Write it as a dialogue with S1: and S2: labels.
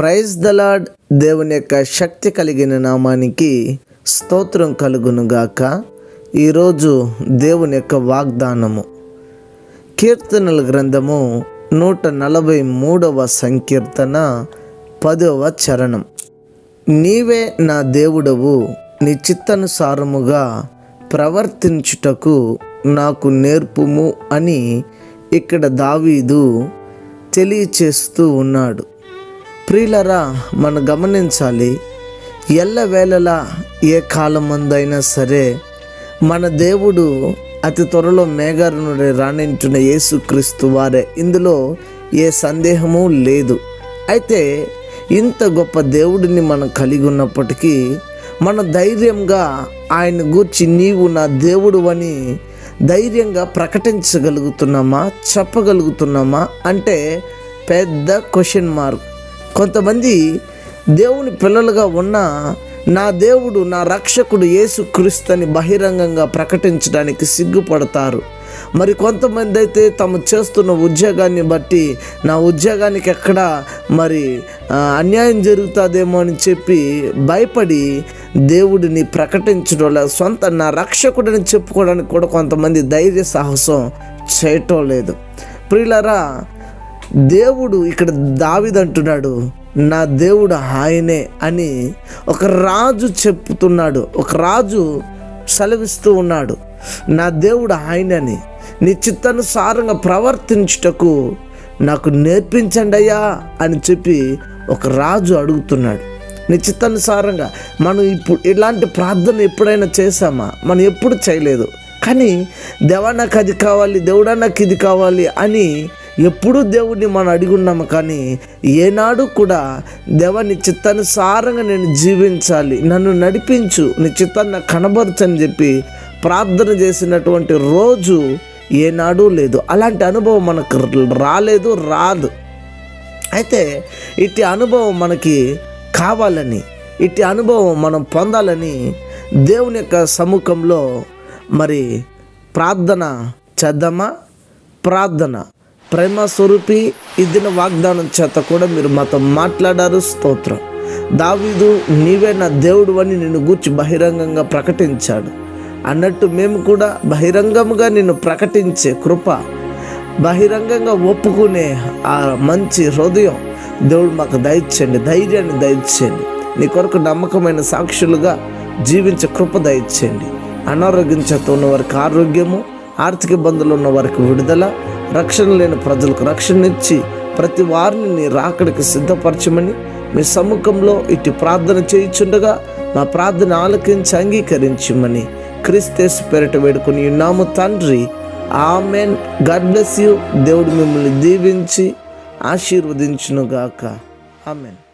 S1: Praise the Lord దేవుని యొక్క శక్తి కలిగిన నామానికి స్తోత్రం కలుగునుగాక. ఈరోజు దేవుని యొక్క వాగ్దానము. కీర్తనల గ్రంథము నూట నలభై మూడవ సంకీర్తన పదవ చరణం. నీవే నా దేవుడవు నీ చిత్తనుసారముగా ప్రవర్తించుటకు నాకు నేర్పుము అని ఇక్కడ దావీదు తెలియచేస్తూ ఉన్నాడు. ప్రియులరా మనం గమనించాలి ఎల్లవేళలా ఏ కాలమందైనా సరే మన దేవుడు అతి త్వరలో మేఘారునుడి రాణించిన యేసుక్రీస్తు వారే. ఇందులో ఏ సందేహము లేదు. అయితే ఇంత గొప్ప దేవుడిని మనం కలిగి ఉన్నప్పటికీ మన ధైర్యంగా ఆయన గూర్చి నీవు నా దేవుడు అని ధైర్యంగా ప్రకటించగలుగుతున్నామా? చెప్పగలుగుతున్నామా? అంటే పెద్ద క్వశ్చన్ మార్క్ కొంతమంది దేవుని పిల్లలుగా ఉన్న నా దేవుడు నా రక్షకుడు యేసు క్రీస్తుని బహిరంగంగా ప్రకటించడానికి సిగ్గుపడతారు. మరి కొంతమంది అయితే తాము చేస్తున్న ఉద్యోగాన్ని బట్టి నా ఉద్యోగానికి ఎక్కడ మరి అన్యాయం జరుగుతుందేమో అని చెప్పి భయపడి దేవుడిని ప్రకటించడం లేదు సొంత నా రక్షకుడిని చెప్పుకోవడానికి కూడా కొంతమంది ధైర్య సాహసం చేయటం లేదు. ప్రియులరా దేవుడు ఇక్కడ దావిదంటున్నాడు నా దేవుడు ఆయనే అని ఒక రాజు చెప్తున్నాడు ఒక రాజు సెలవిస్తూ ఉన్నాడు నా దేవుడు ఆయనని నీ చిత్తానుసారంగా ప్రవర్తించుటకు నాకు నేర్పించండి అయ్యా అని చెప్పి ఒక రాజు అడుగుతున్నాడు. నీ చిత్తానుసారంగా మనం ఇప్పుడు ఇలాంటి ప్రార్థన ఎప్పుడైనా చేసామా మనం ఎప్పుడు చేయలేదు. కానీ దేవా నాకు అది కావాలి దేవుడా నాకు ఇది కావాలి అని ఎప్పుడూ దేవుడిని మనం అడిగి ఉన్నాము కానీ ఏనాడు కూడా దేవ నీ చిత్తానుసారంగా నేను జీవించాలి నన్ను నడిపించు నీ చిత్తాన్ని నాకు కనబరచని చెప్పి ప్రార్థన చేసినటువంటి రోజు ఏనాడు లేదు. అలాంటి అనుభవం మనకు రాలేదు రాదు. అయితే ఇట్టి అనుభవం మనకి కావాలని ఇట్టి అనుభవం మనం పొందాలని దేవుని యొక్క సముఖంలో మరి ప్రార్థన చేద్దామా? ప్రార్థన. ప్రేమ స్వరూపి ఇదిన వాగ్దానం చేత కూడా మీరు మాతో మాట్లాడారు. స్తోత్రం. దావీదు నీవే నా దేవుడు అని నిన్ను గూర్చి బహిరంగంగా ప్రకటించాడు. అన్నట్టు మేము కూడా బహిరంగముగా నిన్ను ప్రకటించే కృప బహిరంగంగా ఒప్పుకునే ఆ మంచి హృదయం దేవుడు మాకు దయచేయండి ధైర్యాన్ని దయచేయండి. నీ కొరకు నమ్మకమైన సాక్షులుగా జీవించే కృప దయచేయండి. అనారోగ్యం చేత ఉన్న వారికి ఆరోగ్యము ఆర్థిక ఇబ్బందులు ఉన్న వారికి విడుదల రక్షణ లేని ప్రజలకు రక్షణ ఇచ్చి ప్రతి వారిని నీ రాకడికి సిద్ధపరచమని మీ సముఖంలో ఇటు ప్రార్థన చేయుచుండగా మా ప్రార్థన ఆలకించి అంగీకరించమని క్రిస్తేస్ పేరిట వేడుకొని ఉన్నాము తండ్రి. ఆమెన్. God bless you. దేవుడు మిమ్మల్ని దీవించి ఆశీర్వదించునుగాక. ఆమెన్.